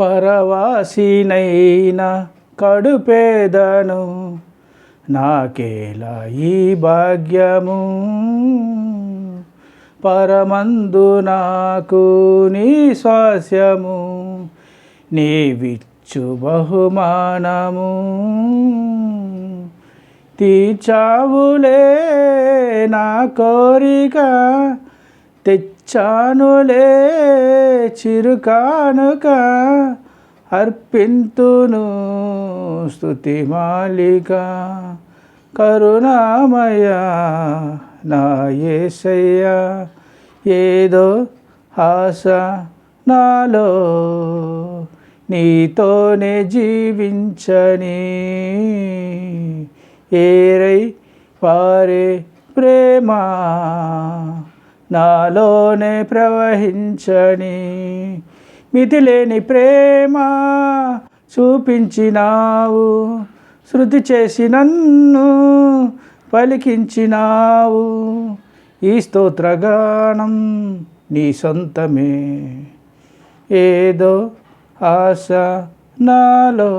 పరవాసినైన కడుపేదను. నాకేలా ఈ భాగ్యము? పరమందు నాకు నీ స్వాస్యము. నీవిచ్చు బహుమానము. తీర్చావులే నా కోరిక. చానులే చిరుకానుక అర్పింతును స్తుతి మాలిక. కరుణామయ నా ఏసయ్య ఏదో ఆశ నాలో నీతోనే జీవించని ఏరై పారే ప్రేమ. నాలోనే ప్రవహించని మితిలేని ప్రేమ చూపించినావు. శృతి చేసి నన్ను పలికించినావు. ఈ స్తోత్రగానం నీ సొంతమే. ఏదో ఆశ నాలో